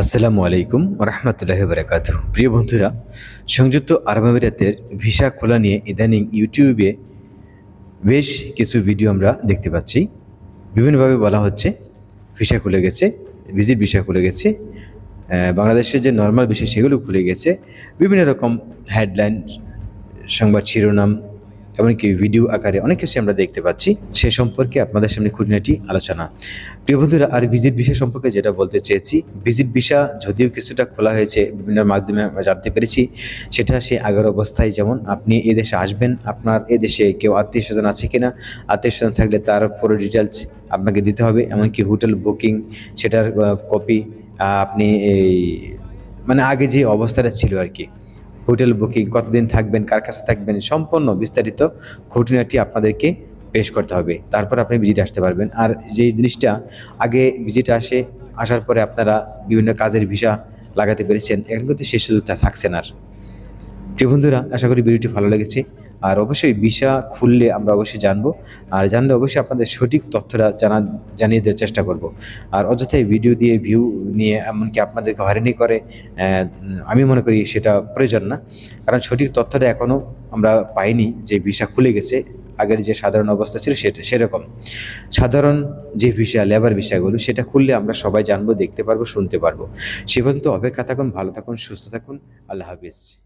আসসালামু আলাইকুম রহমতুল্লাহ বরাকাত প্রিয় বন্ধুরা, সংযুক্ত আরব আমিরাতের ভিসা খোলা নিয়ে ইদানিং ইউটিউবে বেশ কিছু ভিডিও আমরা দেখতে পাচ্ছি। বিভিন্নভাবে বলা হচ্ছে, ভিসা খুলে গেছে, ভিজিট ভিসা খুলে গেছে বাংলাদেশের যে নর্মাল বিষয় সেগুলো খুলে গেছে, বিভিন্ন রকম হেডলাইন সংবাদ শিরোনাম এমনকি ভিডিও আকারে অনেক কিছু আমরা দেখতে পাচ্ছি। সে সম্পর্কে আপনাদের সামনে খুঁটিনাটি আলোচনা। প্রিয় বন্ধুরা, আর ভিজিট ভিসা সম্পর্কে যেটা বলতে চেয়েছি, ভিজিট ভিসা যদিও কিছুটা খোলা হয়েছে, বিভিন্ন মাধ্যমে আমরা জানতে পেরেছি, সেটা সে আগের অবস্থায় যেমন আপনি এদেশে আসবেন, আপনার এদেশে কেউ আত্মীয় স্বজন আছে কিনা আত্মীয় স্বজন থাকলে তার পুরো ডিটেলস আপনাকে দিতে হবে, এমনকি হোটেল বুকিং সেটার কপি আপনি এই মানে আগে যে অবস্থাটা ছিল আর কি। হোটেল বুকিং, কতদিন থাকবেন, কার কাছে থাকবেন, সম্পূর্ণ বিস্তারিত ঘটনাটি আপনাদেরকে পেশ করতে হবে। তারপর আপনি ভিজিট আসতে পারবেন। আর যেই জিনিসটা আগে ভিজিট আসে, আসার পরে আপনারা বিভিন্ন কাজের ভিসা লাগাতে পেরেছেন, এখন কিন্তু সে সুযোগটা থাকছে না আর। প্রিয় বন্ধুরা, আশা করি ভিডিওটি ভালো লেগেছে। আর অবশ্যই ভিসা খুললে আমরা অবশ্যই জানব। আর জানলে অবশ্যই আপনাদের সঠিক তথ্যটা জানা জানিয়ে দেওয়ার চেষ্টা করব। আর অযথাই ভিডিও দিয়ে ভিউ নিয়ে এমনকি আপনাদেরকে হয়রানি করে আমি মনে করি সেটা প্রয়োজন না। কারণ সঠিক তথ্যটা এখনও আমরা পাইনি যে ভিসা খুলে গেছে। আগের যে সাধারণ অবস্থা ছিল সেটা সেরকম। সাধারণ যে ভিসা, লেবার ভিসাগুলো, সেটা খুললে আমরা সবাই জানব, দেখতে পারব, শুনতে পারব। সে পর্যন্ত অপেক্ষা থাকুন, ভালো থাকুন, সুস্থ থাকুন। আল্লাহ হাফিজ।